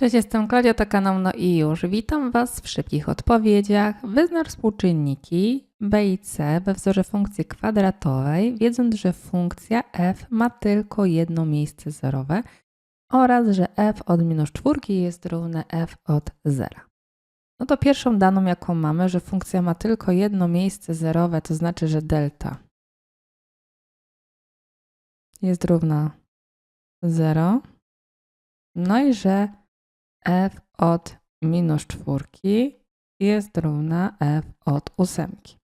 Cześć, jestem Klaudia, to kanał No i już. Witam Was w szybkich odpowiedziach. Wyznacz współczynniki b i c we wzorze funkcji kwadratowej, wiedząc, że funkcja f ma tylko jedno miejsce zerowe oraz, że f od minus czwórki jest równe f od zera. No to pierwszą daną, jaką mamy, że funkcja ma tylko jedno miejsce zerowe, to znaczy, że delta jest równa 0. No i że f od minus czwórki jest równa f od ósemki.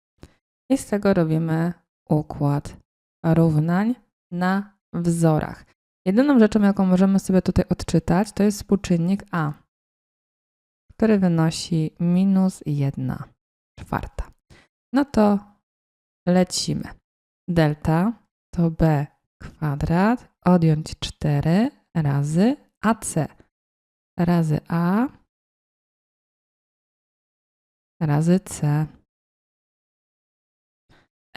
I z tego robimy układ równań na wzorach. Jedyną rzeczą, jaką możemy sobie tutaj odczytać, to jest współczynnik a, który wynosi minus 1 czwarta. No to lecimy. Delta to b kwadrat odjąć 4 razy ac razy A razy C.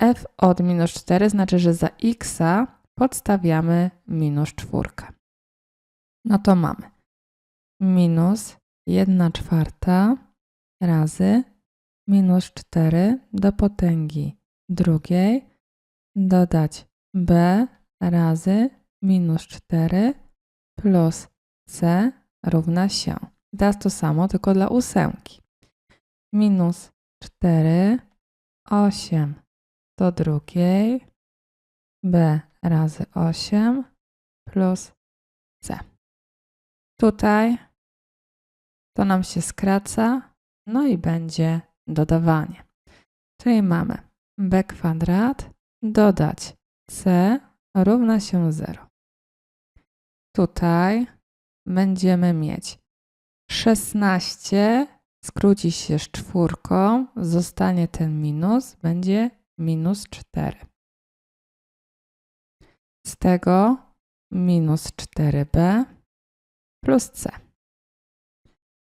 f od minus 4 znaczy, że za x podstawiamy minus czwórkę. No to mamy minus 1 czwarta razy minus 4 do potęgi drugiej dodać b razy minus 4 plus c równa się. Teraz to samo, tylko dla ósemki. Minus 4, 8 do drugiej, b razy 8 plus c. Tutaj to nam się skraca, no i będzie dodawanie. Czyli mamy b kwadrat dodać c równa się 0. Tutaj będziemy mieć 16, skróci się z czwórką, zostanie ten minus, będzie minus 4. Z tego minus 4b plus c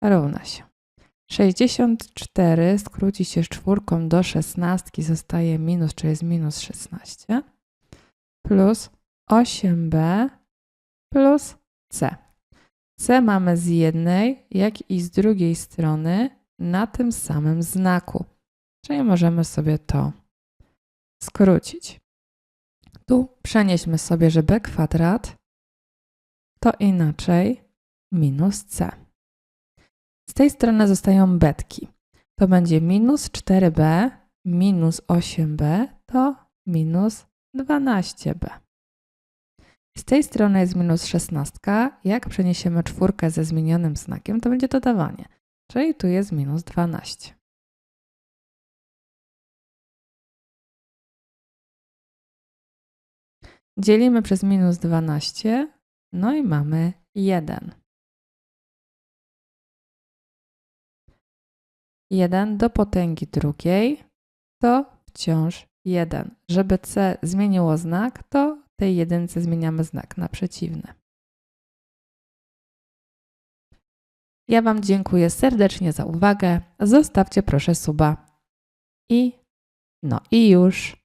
równa się. 64 skróci się z czwórką do 16, zostaje minus, czyli jest minus 16, plus 8b plus c. C mamy z jednej, jak i z drugiej strony na tym samym znaku. Czyli możemy sobie to skrócić. Tu przenieśmy sobie, że b kwadrat to inaczej minus c. Z tej strony zostają betki. To będzie minus 4b minus 8b to minus 12b. Z tej strony jest minus 16. Jak przeniesiemy czwórkę ze zmienionym znakiem, to będzie dodawanie. Czyli tu jest minus 12. Dzielimy przez minus 12, no i mamy 1. 1 do potęgi drugiej to wciąż 1. Żeby c zmieniło znak, to tej jedynce zmieniamy znak na przeciwny. Ja Wam dziękuję serdecznie za uwagę. Zostawcie proszę suba. I no i już.